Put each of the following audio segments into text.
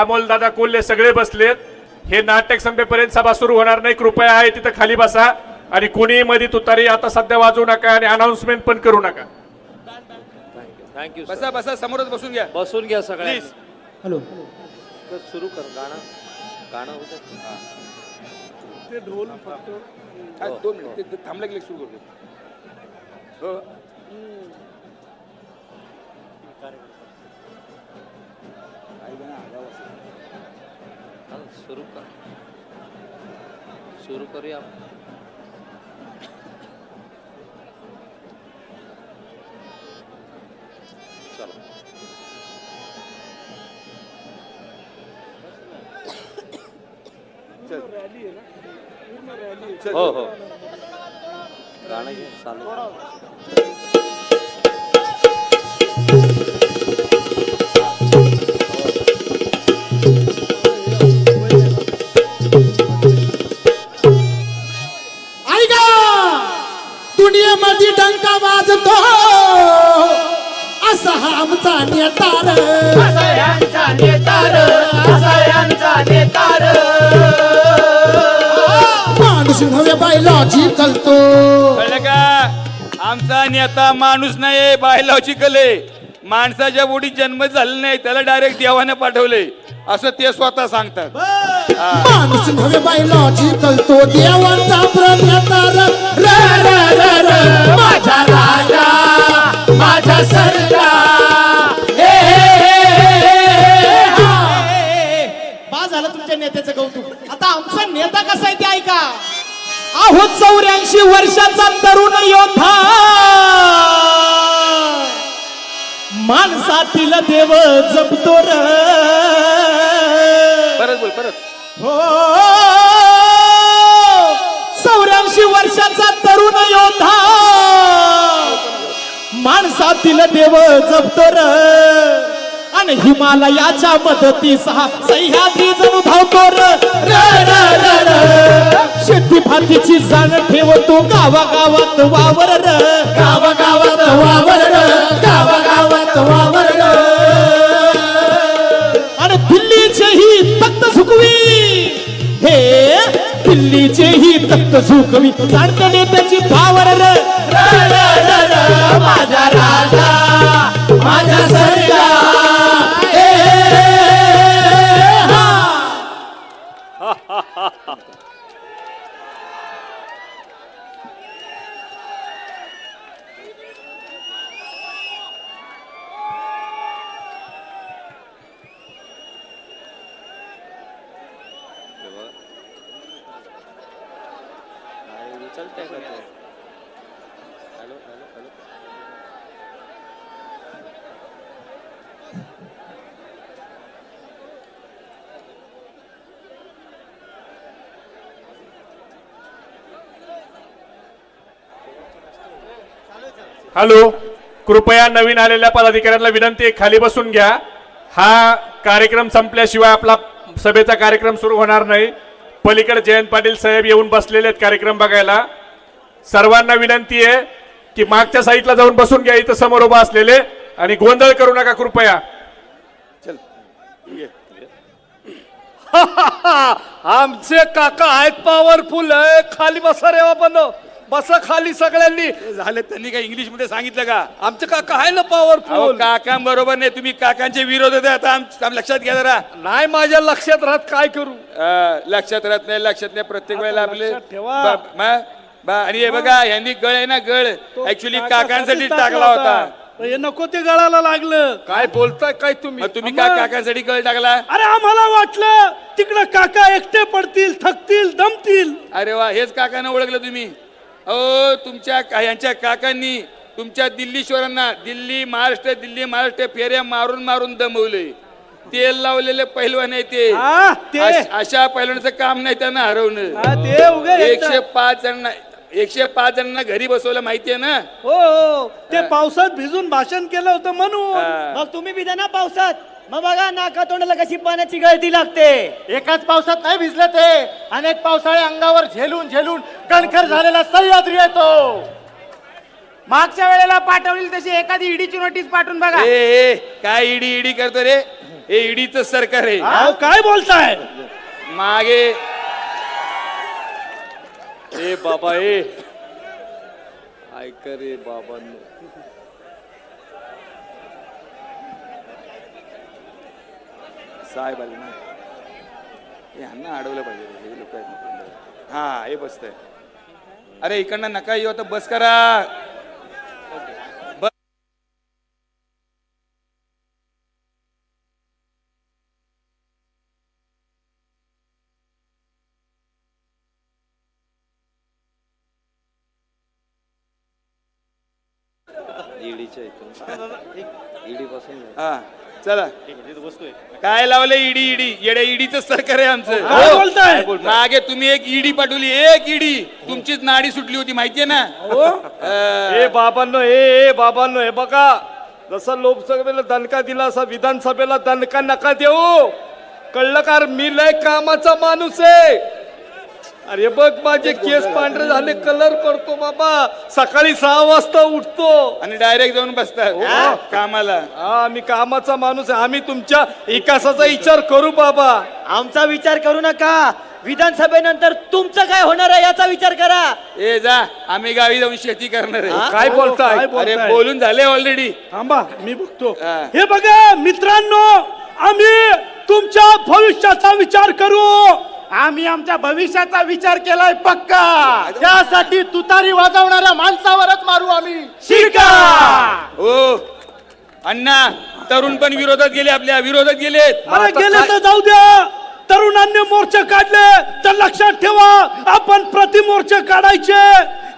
अमोलदादा कोल्हे सगळे बसलेत. हे नाटक संपेपर्यंत सभा सुरू होणार नाही. कृपया आहे तिथं खाली बसा. आणि कुणीही मध्ये तुतारी आता सध्या वाजवू नका आणि अनाउन्समेंट पण करू नका. थँक्यू बसा बसा समोरच बसून घ्या. बसून घ्या प्लीज हॅलो. सुरू कर गाणं. गाणं होतं हा, दोन मिनिट थांबलं की सुरू करतो. हो. सुरू कर। सुरू करूया चलो। हो हो। गाणं घे असा हा आमचा नेतार माणूस नव्हे बायलॉजी कलतो. कळलं का? आमचा नेता माणूस नाही बायलॉजिकल आहे माणसाच्या बोडी जन्म झाला नाही त्याला डायरेक्ट देवाने पाठवले असं ते स्वतः सांगतात. माणूस नव्हे बायलॉजी कलतो देवांचा प्रणेतार र र र र माझा राजा माझा सरजा आहो चौऱ्याऐंशी वर्षाचा तरुण योद्धा. माणसातील देव जपतो र. परत बोल परत. हो. चौऱ्याऐंशी वर्षाचा तरुण योद्धा. माणसातील देव जपतो र. आणि हिमालयाच्या मदतीस हा सह्याद्री जणू धावतो र र, र, र, र. शेती फातीची जाण ठेवतो गावागावात वावर र गावागावात वावर र, गावागावात वावर र. आणि दिल्लीचे ही तख्त झुकवी हे दिल्लीचे ही तख्त झुकवी जाणते नेत्याची पावर र. हॅलो कृपया नवीन आलेल्या पदाधिकाऱ्यांना विनंती आहे खाली बसून घ्या. हा कार्यक्रम संपल्याशिवाय आपला सभेचा कार्यक्रम सुरू होणार नाही. पलीकडे जयंत पाटील साहेब येऊन बसलेले आहेत कार्यक्रम बघायला. सर्वांना विनंती आहे की मागच्या साईडला जाऊन बसून घ्या इथं समोर उभा असलेले. आणि गोंधळ करू नका कृपया. चल. ये. आमचे काका आहेत पॉवरफुल आहे खाली बसा रे आपण बसा खाली सगळ्यांनी. ते झालं त्यांनी काय इंग्लिशमध्ये सांगितलं का? आमचे काका आहे ना अहो पॉवरफुल काका बरोबर नाही तुम्ही काकांचे विरोध होते आता आम- आम लक्षात घ्या जरा. नाही माझ्या लक्षात राहत काय करू? अं, लक्षात राहत नाही लक्षात नाही प्रत्येक आता वेळेला आपले लक्षात ठेवा. ब- म- ब- आणि हे बघा यांनी गळ आहे ना गळ. ऍक्च्युली काकांसाठी टाकला होता. हे नको ते गळाला लागलं. काय बोलताय काय तुम्ही? मग तुम्ही का काकांसाठी गळ टाकला. अरे आम्हाला वाटलं तिकडं काका एकटे पडतील थकतील दमतील. अरे वा हेच काकांना ओळखलं तुम्ही. अहो तुमच्या का- यांच्या काकांनी तुमच्या दिल्लीश्वरांना दिल्ली महाराष्ट्र दिल्ली महाराष्ट्र फेऱ्या मारून मारून दमवले. तेल लावलेले पैलवान आहे ते. ते. अश- पैलवानाचं काम नाही त्यांना हरवणं हा, एकशे पाच जणांना एकशे पाच जणांना घरी बसवलं माहितीये ना? हो हो. ते पावसात भिजून भाषण केलं होतं म्हणून. मग तुम्ही बी ना पावसात. मग बघा नाका तोंडाला कशी पाण्याची गळती लागते. एकाच पावसात नाही भिजले ते. अनेक पावसाळे अंगावर झेलून झेलून कणखर झालेला सह्याद्री येतो. मागच्या वेळेला पाठवली तशी एखादी ईडीची नोटीस पाठवून बघा. ए ए, काय इडी इडी करतो रे? हे ईडीचं सरकार आहे. अहो काय बोलताय? मागे. ए बाबा ए. ऐक रे बाबांनो. साहेब आले ना. ह्यांना अडवलं पाहिजे हे लोक आहेत. हा हे बसतंय. अरे इकडनं नका येऊ आता बस करा. बस. ईडीच्या इथून. ईडी पासून हा. चला. काय लावलं ईडी ईडी? येड्या ईडीचं सरकार आहे आमचं. बोलताय? मागे तुम्ही एक ईडी पाठवली एक ईडी. तुमचीच नाडी सुटली होती माहितीये ना? ए बाबांनो ए ए बाबांनो हे बघा. जसं लोकसभेला दणका दिला असा विधानसभेला दणका नका देऊ. कळलं का? मी लय कामाचा माणूस आहे. अरे बघ माझे केस पांढरे झाले कलर करतो बाबा. सकाळी सहा वाजता उठतो. आणि डायरेक्ट जाऊन बसतात. कामाला. हा मी कामाचा माणूस आहे. आम्ही तुमच्या विकासाचा विचार करू बाबा. आमचा विचार करू नका. विधानसभेनंतर तुमचं काय होणार आहे याचा विचार करा. ए जा. आम्ही गावी जाऊन शेती करणार आहे. काय बोलताय? अरे? बोलून झाले ऑलरेडी थांबा मी बघतो. हा. हे बघा मित्रांनो आम्ही तुमच्या भविष्याचा विचार करू. आम्ही आमच्या भविष्याचा विचार केलाय पक्का. त्यासाठी तुतारी वाजवणाऱ्या माणसावरच मारू आम्ही. शिका हो अण्णा तरुण पण विरोधात गेले आपल्या विरोधात गेलेत अरे गेले तर जाऊ द्या. तरुणांनी मोर्चे काढले. तर लक्षात ठेवा आपण प्रतिमोर्चे काढायचे.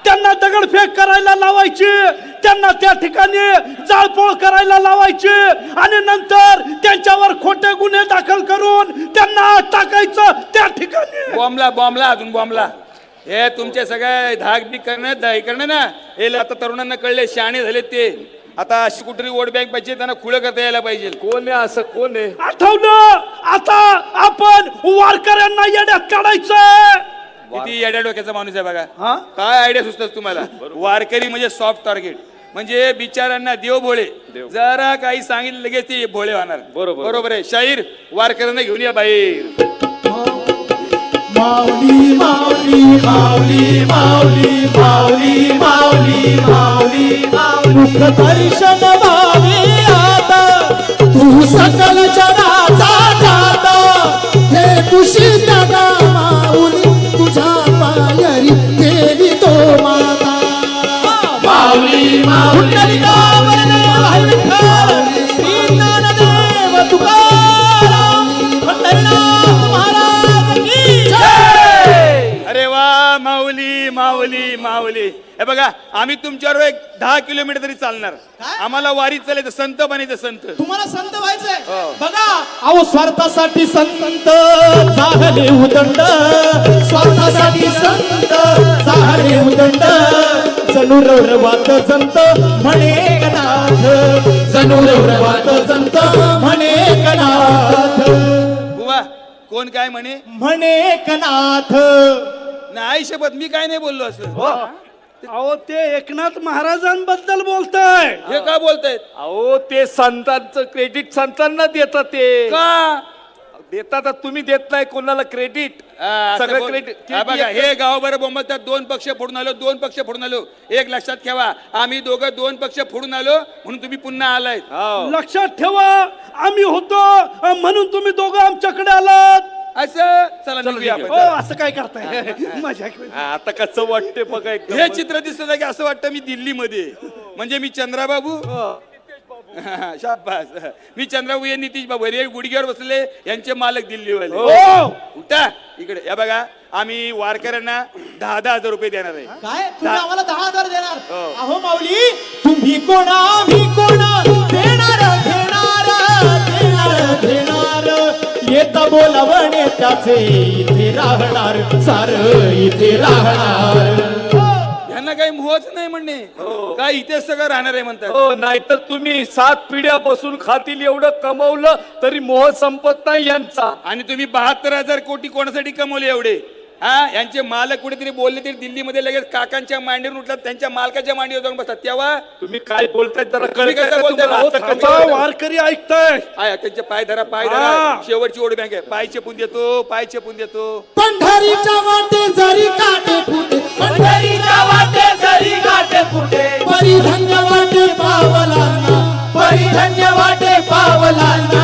त्यांना दगडफेक करायला लावायची. त्यांना त्या ठिकाणी जाळपोळ करायला लावायची. आणि नंतर त्यांच्यावर खोटे गुन्हे दाखल करून त्यांना टाकायचं त्या ठिकाणी. बॉम्बला बॉम्बला अजून बॉम्बला. हे तुमचे सगळे धाक बी करणं दही करणं ना. हे आता तरुणांना कळले शहाणे झाले ते. आता अशी कुठली वोट बँक पाहिजे त्यांना खुलं करता यायला पाहिजे. कोण आहे असं? कोण आहे? आठवलं? आता आपण वारकऱ्यांना येण्यात काढायचं. किती येड्या डोक्याचा माणूस आहे बघा. काय आयडिया सुचतात तुम्हाला? वारकरी म्हणजे सॉफ्ट टार्गेट म्हणजे बिचारांना देव भोळे. जरा काही सांगितलं लगेच ते भोळे होणार. बरोबर. बरोबर आहे. शाहीर वारकऱ्यांना घेऊन या बाहेर. माऊली माऊली माऊली माऊली माऊली माऊली माऊली मुख दर्शन भावे आता. तू सकल जगाचा दाता. हे खुशी जगा माऊली तुझ्या पायरी देवी माऊली. माऊली श्री ज्ञानदेव तुकाराम माऊली माऊली माऊली. हे बघा आम्ही तुमच्यावर एक दहा किलोमीटर तरी चालणार. आम्हाला वारीत चालायचं संत बनायचं संत. तुम्हाला संत व्हायचंय? बघा अहो स्वार्थासाठी संत झाले उदंड. स्वार्थासाठी संत झाले उदंड. जणू रौरवात संत म्हणे गणाथ. जणू रौरवात संत म्हणे गणाथ. बुवा कोण काय म्हणे? म्हणे कनाथ नाही शपथ मी काय नाही बोललो असं. अहो ते एकनाथ महाराजांबद्दल बोलताय. हे का बोलतायत? अहो ते संतांचं क्रेडिट संतांना देतात ते. का? देतात तुम्ही देत नाही कोणाला क्रेडिट हा, सगळं क्रेडिट हा बघा हे गाव बरं बोंबलतात दोन पक्ष फोडून आलो दोन पक्ष फोडून आलो. एक लक्षात ठेवा आम्ही दोघं दोन पक्ष फोडून आलो म्हणून तुम्ही पुन्हा आलायत. लक्षात ठेवा आम्ही होतो म्हणून तुम्ही दोघं आमच्याकडे आलात. असं? चला निघूया आपण. हो असं काय करताय? मजा आता कसं वाटते बघा एकदम. हे चित्र दिसतं की असं वाटतं मी दिल्लीमध्ये. आहे. म्हणजे मी चंद्राबाबू. हा, शाबास. मी चंद्राबाबू हे नितीश बाबू. हे गुडघ्यावर बसले यांचे मालक दिल्लीवाले. हो. उठा. इकडे. या बघा आम्ही वारकऱ्यांना दहा दहा हजार रुपये देणार आहे. काय? तुम्ही आम्हाला दहा हजार देणार? अहो माऊली तुम्ही कोण आम्ही कोण? देणार घेणार देणार घेणार येता बोलावणे त्याचे इथे राहणार सार इथे राहणार. यांना काही मोहच नाही म्हणणे. काय इथे सगळं राहणार आहे म्हणतात. हो नाहीतर तुम्ही सात पिढ्या बसून खातील एवढं कमवलं तरी मोह संपत नाही यांचा. आणि तुम्ही बहात्तर हजार कोटी कोणासाठी कमवले एवढे? हा यांचे मालक कुठेतरी बोलले तरी दिल्लीमध्ये लगेच काकांच्या मांडीवर उठतात त्यांच्या मालकाच्या मांडीवर जाऊन बसतात तेव्हा तुम्ही काय बोलताय जरा तुम्ही कसं बोलताय? तुम्हाला? अहो, असं थांबा. कसं- थांबा, वारकरी ऐकताय आय त्यांचे पाय धरा पाय धरा हा. शेवटची ओढ बँक आहे पाय चेपून देतो पाय चेपून देतो पंढरीच्या वाटे जरी काटे फुटे पंढरीच्या वाटे जरी काटे फुटे परिधन्य वाटे पावला ना परिधन्य वाटे पावला ना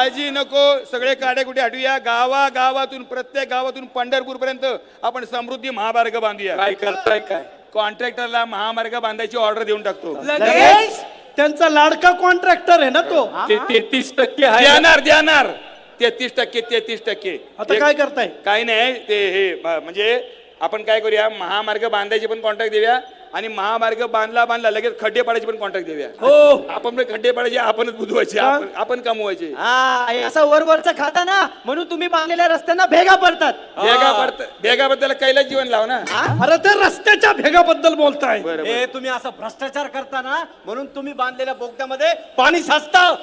काळजी नको सगळे काडे कुठे हटूया गावा गावातून प्रत्येक गावातून पंढरपूर पर्यंत आपण समृद्धी महामार्ग बांधूया. काय करताय काय? कॉन्ट्रॅक्टरला महामार्ग बांधायची ऑर्डर देऊन टाकतो. त्यांचा लाडका कॉन्ट्रॅक्टर आहे ना तो. ते तेहतीस टक्के आहे. देणार देणार. तेहतीस टक्के तेहतीस टक्के. आता काय करताय? काही नाही ते हे म्हणजे आपण काय करूया? महामार्ग बांधायचे पण कॉन्ट्रॅक्ट देऊया. आणि महामार्ग बांधला बांधला लगेच खड्डे पाडायचे पण कॉन्ट्रॅक्ट देऊया. हो. आपण पण खड्डे पाडायचे आपणच बुधवायचे आपण आपण कमवायचे. हा हे असं वरवरचं खाता ना म्हणून तुम्ही बांधलेल्या रस्त्यांना भेगा पडतात. भेगा पडत भेगाबद्दल कैलास जीवन लाव ना. अरे ते रस्त्याच्या भेगाबद्दल बोलताय. बरं हे तुम्ही असं भ्रष्टाचार करता ना म्हणून तुम्ही बांधलेल्या बोगद्यामध्ये पाणी साचतं.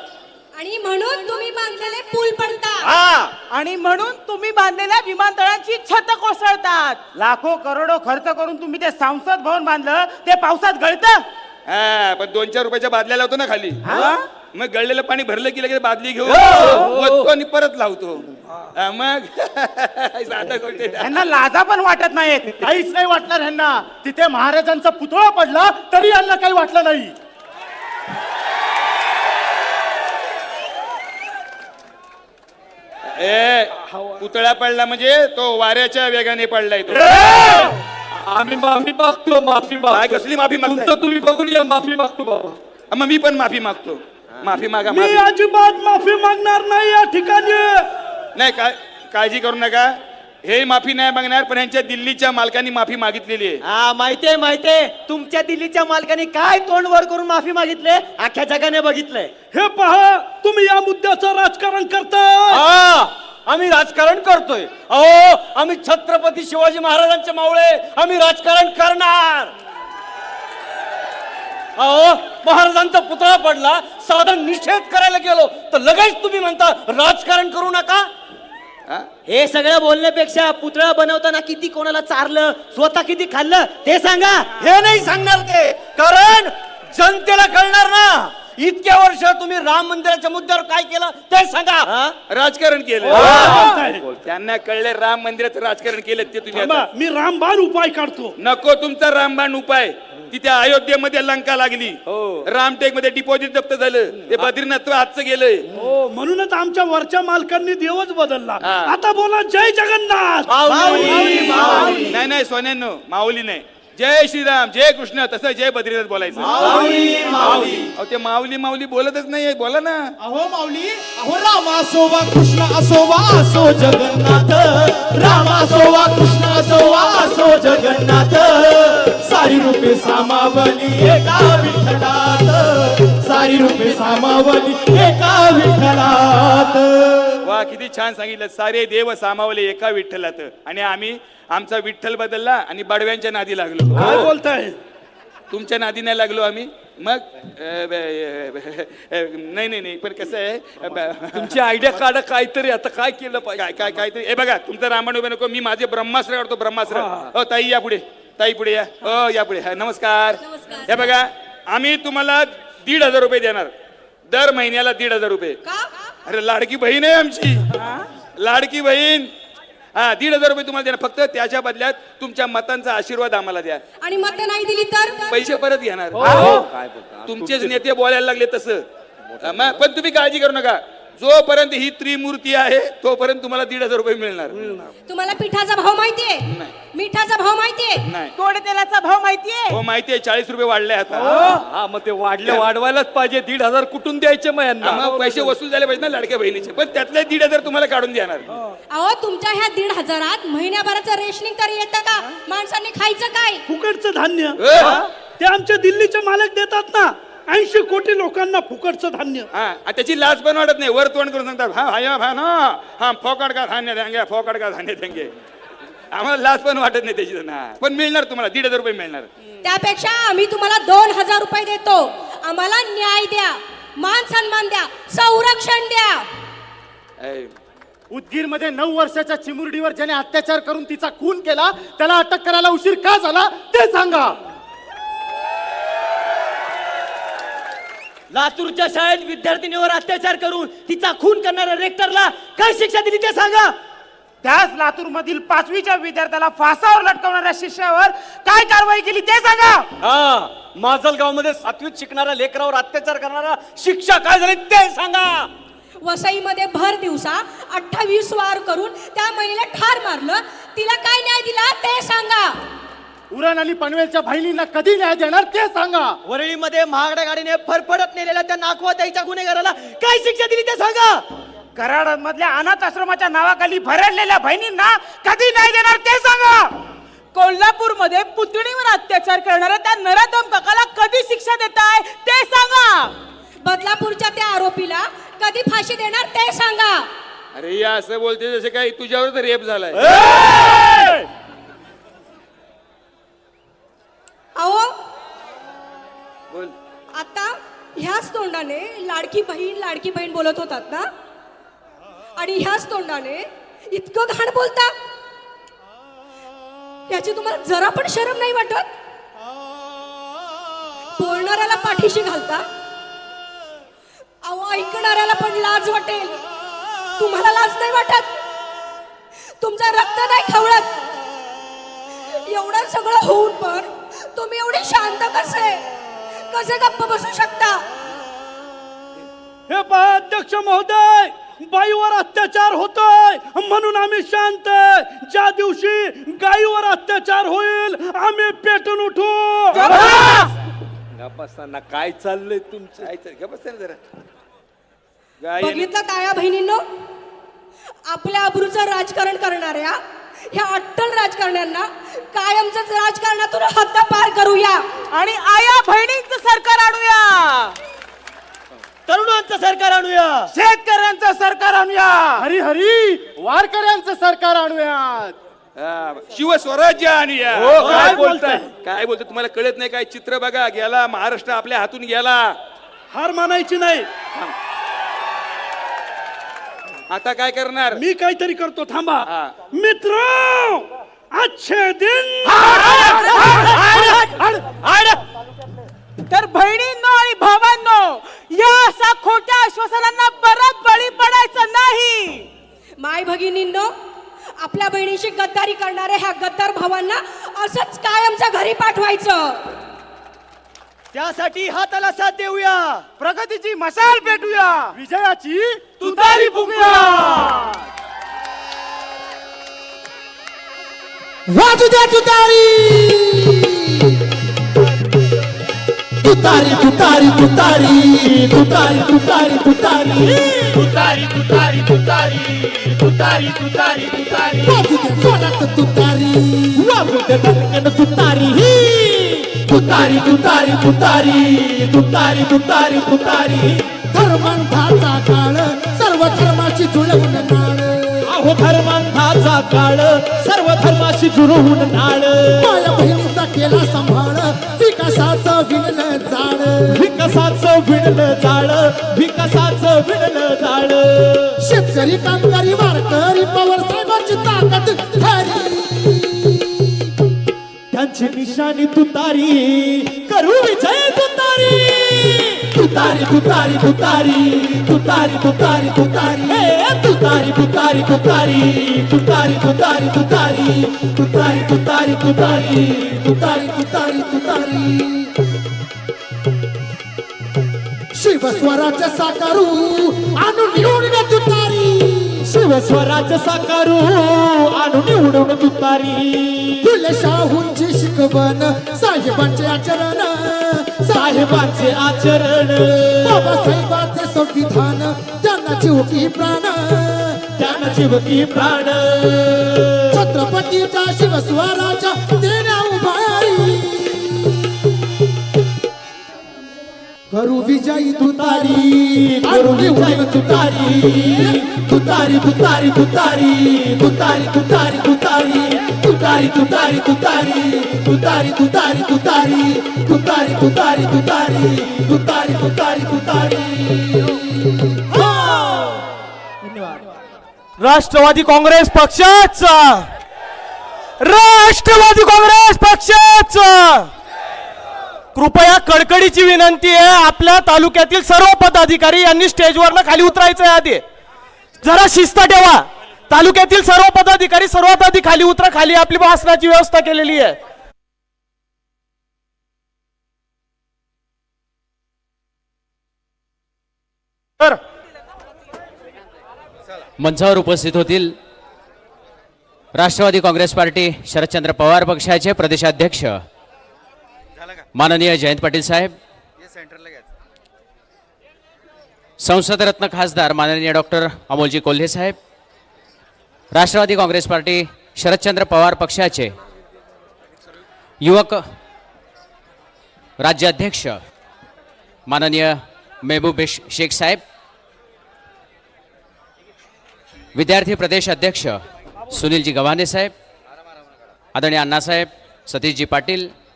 आणि म्हणून तुम्ही बांधलेले पूल पडता हा. आणि म्हणून तुम्ही बांधलेल्या विमानतळांची छत कोसळतात. लाखो करोडो खर्च करून तुम्ही ते संसद भवन बांधलं ते पावसात गळतं. हा पण दोन चार रुपयाच्या बादल्या लावतो ना खाली. मग गळलेलं पाणी भरलं की लगेच बादली घेऊन हो. ओततो आणि परत लावतो. हा, मग? साधा गोष्ट आहे. यांना लाजा पण वाटत नाहीत. काहीच नाही वाटणार ह्यांना. तिथे महाराजांचा पुतळा पडला तरी यांना काही वाटलं नाही. ए पुतळा पडला म्हणजे तो वाऱ्याच्या वेगाने पडलाय तो. आम्ही माफी मागतो माफी काय मागतो कसली माफी मागताय? तुमचं तुम्ही बघून या माफी मागतो बाबा. मग मी पण माफी मागतो. माफी मागा मी माफी. अजिबात माफी मागणार नाही या ठिकाणी. नाही का काळजी करू नका. हे माफी नाही मागणार पण यांच्या दिल्लीच्या मालकांनी माफी मागितलेली आहे. हा माहितीये माहितीये. तुमच्या दिल्लीच्या मालकाने काय तोंड वर करून माफी मागितले? अख्ख्या जगाने बघितलंय. हे पहा तुम्ही या मुद्द्याचं राजकारण करता हा. आम्ही राजकारण करतोय. अहो आम्ही छत्रपती शिवाजी महाराजांचे मावळे. आम्ही राजकारण करणार. अहो महाराजांचा पुतळा पडला साधा निषेध करायला गेलो तर लगेच तुम्ही म्हणता राजकारण करू नका? हे? सगळं बोलण्यापेक्षा पुतळा बनवताना किती कोणाला चारलं स्वतः किती खाल्लं ते सांगा. हे नाही सांगणार ते. कारण जनतेला कळणार ना. इतक्या वर्ष तुम्ही राम मंदिराच्या मुद्द्यावर काय केलं ते सांगा. हा? राजकारण केलं. त्यांना कळले राम मंदिराचं राजकारण केलं ते तुम्ही आता. मी रामबाण उपाय काढतो. नको तुमचा रामबाण उपाय. तिथे अयोध्येमध्ये लंका लागली. हो. रामटेकमध्ये डिपॉझिट जप्त झालं. ते बद्रीनाथ आजचं गेलंय. हो म्हणूनच आमच्या वरच्या मालकांनी देवच बदलला. आता बोला जय जगन्नाथ. नाही नाही सोन्यानो माऊली नाही. जय श्रीराम जय कृष्ण तसं जय बद्रीनाथ बोलायचं. अहो, ते माऊली माऊली बोलतच नाही बोला ना. अहो माऊली अहो राम असो वा कृष्ण असो वा असो जगन्नाथ. राम असो वा कृष्ण असो वा असो जगन्नाथ. सारी रूपे सामावली एका विठ्ठलात. सारी रूपे सामावली एका विठ्ठलात. वा किती छान सांगितलं. सारे देव सामावले एका विठ्ठलात. आणि आम्ही आमचा विठ्ठल बदलला आणि बडव्यांच्या नादी लागलो. काय बोलताय? तुमच्या नादी नाही लागलो आम्ही. मग अ, ब- अ, अ, नाही नाही नाही पण कसं आहे ब- तुमची आयडिया काढा काहीतरी आता काय केलं पाहिजे? काय काय काय हे बघा तुमचं रामायण उभे नको मी माझे ब्रह्मास्त्र काढतो ब्रह्मास्त्र. हो. ताई या पुढे ताई पुढे या. हो या पुढे हा, नमस्कार. नमस्कार. हे बघा आम्ही तुम्हाला दीड हजार रुपये देणार. दर महिन्याला दीड हजार रुपये. का? अरे लाडकी बहीण आहे आमची. लाडकी बहीण हा दीड हजार रुपये तुम्हाला देणार. फक्त त्याच्या बदल्यात तुमच्या मतांचा आशीर्वाद आम्हाला द्या. आणि मत नाही दिली तर? पैसे परत घेणार. हो. तुमचेच नेते बोलायला लागले तसं. मग पण तुम्ही काळजी करू नका. जोपर्यंत ही त्रिमूर्ती आहे तोपर्यंत तुम्हाला दीड हजार रुपये मिळणार. तुम्हाला पिठाचा भाव माहितीये? मिठाचा भाव माहितीये? नाही. गोड तेलाचा भाव माहितीये? हो माहिती आहे चाळीस रुपये वाढले आता. हा. मग ते वाढले वाढवायलाच पाहिजे. दीड हजार कुठून द्यायचे मग हा, यांना? मग पैसे वसूल झाले पाहिजे ना लाडक्या बहिणीचे. पण त्यातले दीड हजार तुम्हाला काढून देणार. अहो तुमच्या ह्या दीड हजारात महिन्याभराचं रेशनिंग तरी येतं का? माणसांनी खायचं काय? फुकटचं धान्य. अ? ते आमच्या दिल्लीचे मालक देतात ना. ऐंशी कोटी लोकांना फुकटचं धान्य. हा त्याची लाज पण वाटत नाही. वर तोंड करून सांगतात हा हा हा ना. हा फोकाड का धान्य देंगे फोकाड का धान्य देंगे. आम्हाला लाज पण वाटत नाही त्याची. ना पण मिळणार तुम्हाला दीड हजार रुपये मिळणार. त्यापेक्षा आम्ही तुम्हाला दोन हजार रुपये देतो. आम्हाला न्याय द्या मान सन्मान द्या संरक्षण द्या. ऐ, उदगीरमध्ये नऊ वर्षाच्या चिमुरडीवर ज्याने अत्याचार करून तिचा खून केला त्याला अटक करायला उशीर का झाला? ते सांगा. लातूरच्या शाळेत विद्यार्थिनीवर अत्याचार करून तिचा खून करणाऱ्या रेक्टरला काय शिक्षा दिली ते सांगा. त्याच लातूर मधील पाचवीच्या विद्यार्थ्याला फासावर लटकवणाऱ्या शिष्यावर काय कारवाई केली ते सांगा. हा माजलगावमध्ये सातवीत शिकणाऱ्या लेकरावर अत्याचार करणारा शिक्षा काय झाली ते सांगा. वसईमध्ये भर दिवसा अठ्ठावीस वार करून त्या महिलेला ठार मारलं. तिला काय न्याय दिला ते सांगा. उरण आणि पनवेलच्या बहिणींना कधी न्याय देणार ते सांगा. वरळीमध्ये महागड्या गाडीने फरफडत नेलेल्या त्या नागवा ताईच्या गुन्हेगाराला काय शिक्षा दिली ते सांगा. कराड मधल्या अनाथ आश्रमाच्या नावाखाली भरडलेल्या बहिणींना कधी नाही देणार ते सांगा. कोल्हापूरमध्ये पुतणीवर अत्याचार करणाऱ्या त्या नराधम काकाला कधी शिक्षा देत आहे ते सांगा. बदलापूरच्या त्या आरोपीला कधी फाशी देणार ते सांगा. अरे या असं बोलते जसे काही तुझ्यावर रेप झालाय. अहो. बोल. आता ह्याच तोंडाने लाडकी बहीण लाडकी बहीण बोलत होतात ना? आणि ह्याच तोंडाने इतकं घाण बोलता. याची तुम्हाला जरा पण शरम नाही वाटत? बोलणाऱ्याला पाठीशी घालता. अहो ऐकणाऱ्याला पण लाज वाटेल. तुम्हाला लाज नाही वाटत? तुमचं रक्त नाही खवळत. एवढं सगळं होऊन पण तुम्ही एवढे शांत कसे कसे गप्प बसू शकता? हे पहा अध्यक्ष महोदय बाईवर अत्याचार होतोय म्हणून आम्ही शांत आहे. ज्या दिवशी गायीवर अत्याचार होईल आम्ही पेटून उठू. गप्पास्ताना काय चाललंय तुमचं? काय चाल- गप्प बसा ना जरा. गाय बघितलं ताया बहिणींनो? आपल्या अब्रूचं राजकारण करणाऱ्या ह्या अट्टल राजकारण्यांना कायमच राजकारणातून हद्दपार करूया. आणि आया बहिणींचं सरकार आणूया. तरुणांचं सरकार आणूया. शेतकऱ्यांचं सरकार आणूया. हरी हरी. वारकऱ्यांचं सरकार आणूयात हा, शिवस्वराज्य आणूया. हो, काय काय बोलताय? काय बोलतोय? तुम्हाला कळत नाही काय? चित्र बघा गेला महाराष्ट्र आपल्या हातून गेला हार मानायची नाही. आता काय करणार मी काहीतरी करतो थांबा हा. मित्र अच्छे दिन तर बहिणींनो आणि भावांनो या अशा खोट्या आश्वासनांना परत बळी पडायचं नाही माय भगिनींनो आपल्या बहिणीशी गद्दारी करणाऱ्या ह्या गद्दार भावांना असंच कायमच्या घरी पाठवायचं त्यासाठी हाताला साथ देऊया. प्रगतीची मशाल पेटूया. विजयाची तुतारी फुगूया वाजू द्या तुतारी. तुतारी तुतारी तुतारी. तुतारी तुतारी तुतारी. तुतारी तुतारी तुतारी. तुतारी तुतारी तुतारी. वाजू द्या तुतारी. वाजू द्या तुतारी. तुतारी तुतारी तुतारी तुतारी तुतारी तुतारी. धर्मांधाचा काळ सर्व धर्माची जुळवून नाळ. अहो धर्मांधाचा काळ सर्व धर्माशी जुळवून नाळ. माया बहिणीचा केला सांभाळ विकासाचं विणलं जाळ. विकासाचं विणलं जाळ विकासाचं विणलं जाळ. शेतकरी कामगारी वारकरी पवार साहेबांची ताकद खरी त्यांची निशाणी तुतारी करू विजय तुतारी तुतारी तुतारी तुतारी तुतारी तुतारी तुतारी हे तुतारी तुतारी तुतारी तुतारी तुतारी तुतारी तुतारी तुतारी तुतारी तुतारी तुतारी तुतारी शिवस्वराज्य साकारू आणून निवडून तुतारी शिवस्वराज साकारू आणून निवडून तुतारी फुले शाहूंची शिकवण साहेबांचे आचरण. साहेबांचे आचरण. बाबासाहेबांचे संविधान त्यांना जीव की प्राण. त्यानं जीव की प्राण. छत्रपतीचा शिवस्वराजा देण्या करू विजयी तुतारी. करू विजयी तुतारी. तुतारी तुतारी तुतारी. तुतारी तुतारी तुतारी. तुतारी तुतारी तुतारी. तुतारी तुतारी तुतारी. तुतारी तुतारी तुतारी. तुतारी तुतारी तुतारी. धन्यवाद. राष्ट्रवादी काँग्रेस पक्षाचा. राष्ट्रवादी काँग्रेस पक्षाचा. कृपया कडकडीची विनंती आहे. आपल्या तालुक्यातील सर्व पदाधिकारी यांनी स्टेजवरनं खाली उतरायचं आहे आधी. जरा शिस्त ठेवा. तालुक्यातील सर्व पदाधिकारी सर्वात आधी खाली उतरा. खाली आपली भाषणाची व्यवस्था केलेली आहे. तर मंचावर उपस्थित होतील राष्ट्रवादी काँग्रेस पार्टी शरदचंद्र पवार पक्षाचे प्रदेशाध्यक्ष माननीय जयंत पाटील साहेब. संसदरत्न खासदार माननीय डॉक्टर अमोलजी कोल्हे साहेब. राष्ट्रवादी काँग्रेस पार्टी शरदचंद्र पवार पक्षाचे युवक राज्याध्यक्ष माननीय मेहबूब शेख- शेख साहेब. विद्यार्थी प्रदेश अध्यक्ष सुनीलजी गव्हाणे साहेब. आदरणीय अण्णासाहेब सतीशजी पाटील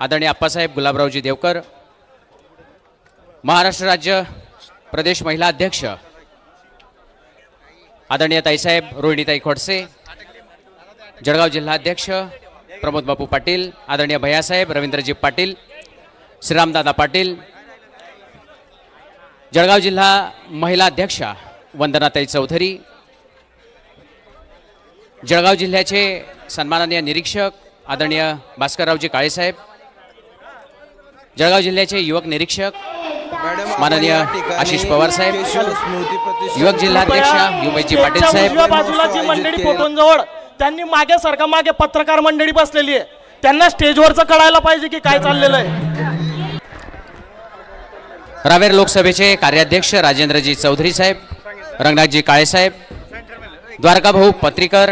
आदरणीय अप्पासाहेब गुलाबरावजी देवकर महाराष्ट्र राज्य प्रदेश महिला अध्यक्ष आदरणीय ताईसाहेब रोहिणीताई खोडसे जळगाव जिल्हा अध्यक्ष प्रमोद बापू पाटील आदरणीय भैयासाहेब रवींद्रजी पाटील श्रीरामदादा पाटील जळगाव जिल्हा महिला अध्यक्षा वंदनाताई चौधरी जळगाव जिल्ह्याचे सन्माननीय निरीक्षक आदरणीय भास्कररावजी काळेसाहेब जळगाव जिल्ह्याचे युवक निरीक्षक माननीय आशिष पवार साहेब युवक जिल्हाध्यक्ष युमेशजी पाटील साहेब बाजूला जी मंडळी फोटोंजवळ त्यांनी मागे सारखा मागे पत्रकार मंडळी बसलेली आहे. त्यांना स्टेजवरचं कळायला पाहिजे की काय चाललेलं आहे. रावेर लोकसभेचे कार्याध्यक्ष राजेंद्रजी चौधरी साहेब रंगनाथजी काळेसाहेब द्वारकाभाऊ पत्रिकर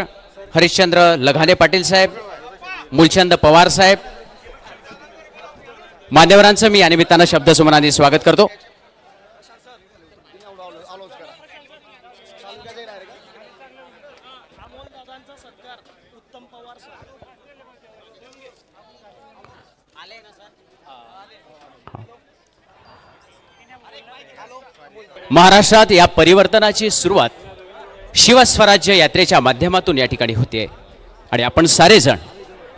हरिश्चंद्र लघाने पाटील साहेब मूलचंद पवार साहेब मान्यवरांचं मी या निमित्तानं शब्दसुमनाने स्वागत करतो. महाराष्ट्रात या परिवर्तनाची सुरुवात शिवस्वराज्य यात्रेच्या माध्यमातून या ठिकाणी होते. आणि आपण सारेजण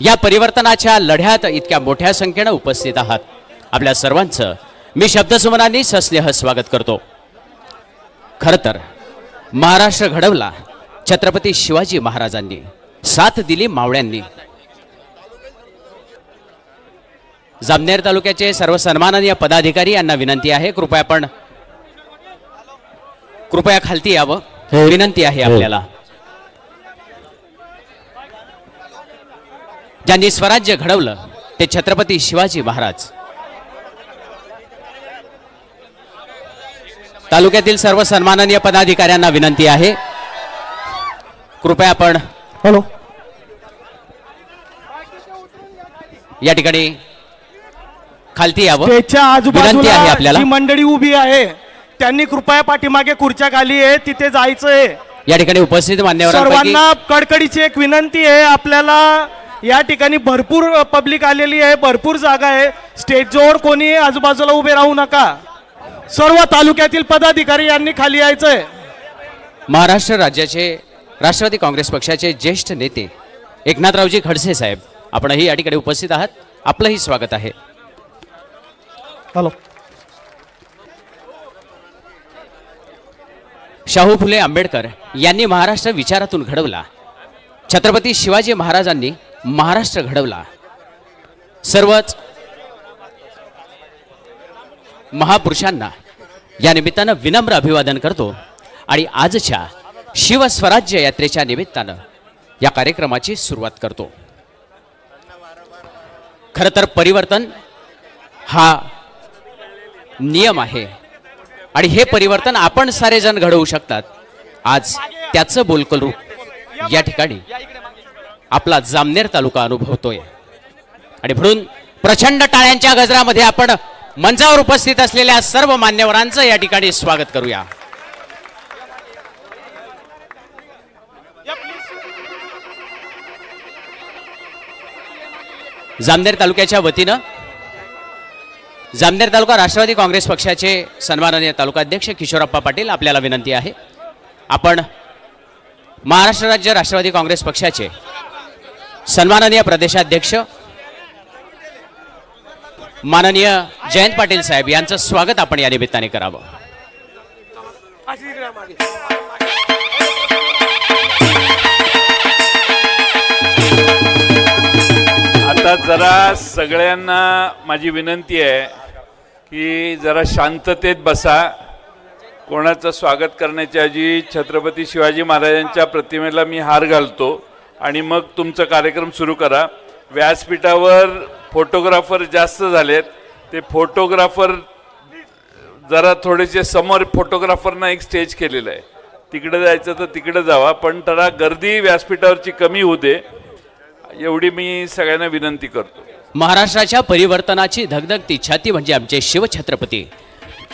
या परिवर्तनाच्या लढ्यात इतक्या मोठ्या संख्येनं उपस्थित आहात. आपल्या सर्वांचं मी शब्दसुमनांनी सस्नेह स्वागत करतो. खरं तर महाराष्ट्र घडवला छत्रपती शिवाजी महाराजांनी साथ दिली मावळ्यांनी. जामनेर तालुक्याचे सर्व सन्माननीय पदाधिकारी यांना विनंती आहे कृपया आपण कृपया खालती यावं. विनंती आहे आपल्याला. ज्यांनी स्वराज्य घडवलं ते छत्रपती शिवाजी महाराज. तालुक्यातील सर्व सन्माननीय पदाधिकाऱ्यांना विनंती आहे. कृपया आपण हॅलो. या ठिकाणी खालती यावं. स्टेजच्या विनंती आहे आजूबाजूला आपल्याला. जी मंडळी उभी आहे त्यांनी कृपया पाठीमागे खुर्च्या खाली आहे तिथे जायचंय. या ठिकाणी उपस्थित मान्यवरांपैकी सर्वांना कडकडीची एक विनंती आहे आपल्याला या ठिकाणी भरपूर पब्लिक आलेली आहे भरपूर जागा आहे. स्टेजवर कोणी आजूबाजूला उभे राहू नका. सर्व तालुक्यातील पदाधिकारी यांनी खाली यायचंय. महाराष्ट्र राज्याचे राष्ट्रवादी काँग्रेस पक्षाचे ज्येष्ठ नेते एकनाथरावजी खडसे साहेब आपणही या ठिकाणी उपस्थित आहात. आपलंही स्वागत आहे. हॅलो. शाहू फुले आंबेडकर यांनी महाराष्ट्र विचारातून घडवला. छत्रपती शिवाजी महाराजांनी महाराष्ट्र घडवला. सर्वच महापुरुषांना या निमित्तानं विनम्र अभिवादन करतो आणि आजच्या शिवस्वराज्य यात्रेच्या निमित्तानं या कार्यक्रमाची सुरुवात करतो. खरं तर परिवर्तन हा नियम आहे आणि हे परिवर्तन आपण सारेजण घडवू शकतात. आज त्याचं बोलकल रूप या ठिकाणी आपला जामनेर तालुका अनुभवतोय. आणि म्हणून प्रचंड टाळ्यांच्या गजरामध्ये आपण मंचावर उपस्थित असलेल्या सर्व मान्यवरांचं या ठिकाणी स्वागत करूया. जामनेर तालुक्याच्या वतीनं जामनेर तालुका राष्ट्रवादी काँग्रेस पक्षाचे सन्माननीय तालुकाध्यक्ष किशोरप्पा पाटील आपल्याला विनंती आहे. आपण महाराष्ट्र राज्य राष्ट्रवादी काँग्रेस पक्षाचे सन्माननीय प्रदेशाध्यक्ष माननीय जयंत पाटील साहेब यांचं स्वागत आपण या निमित्ताने करावं. आता जरा सगळ्यांना माझी विनंती आहे की जरा शांततेत बसा. कोणाचं स्वागत करण्याच्या आजी छत्रपती शिवाजी महाराजांच्या प्रतिमेला मी हार घालतो. आणि मग तुमचा कार्यक्रम सुरू करा. व्यासपीठावर फोटोग्राफर जास्त झालेत. ते फोटोग्राफर जरा थोडेसे समोर फोटोग्राफरना एक स्टेज केलेलं आहे. तिकडे जायचं तर तिकडे जावा पण त्याला गर्दी व्यासपीठावरची कमी होऊ दे. एवढी मी सगळ्यांना विनंती करतो. महाराष्ट्राच्या परिवर्तनाची धगधगती छाती म्हणजे आमचे शिवछत्रपती.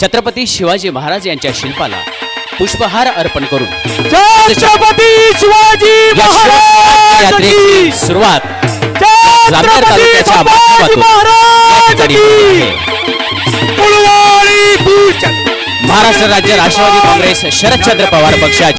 छत्रपती शिवाजी महाराज यांच्या शिल्पाला. पुष्पहार अर्पण करून. शिवाजी सुरुवात जामनेर तालुक्याच्या. महाराष्ट्र राज्य राष्ट्रवादी काँग्रेस शरदचंद्र पवार पक्षाचे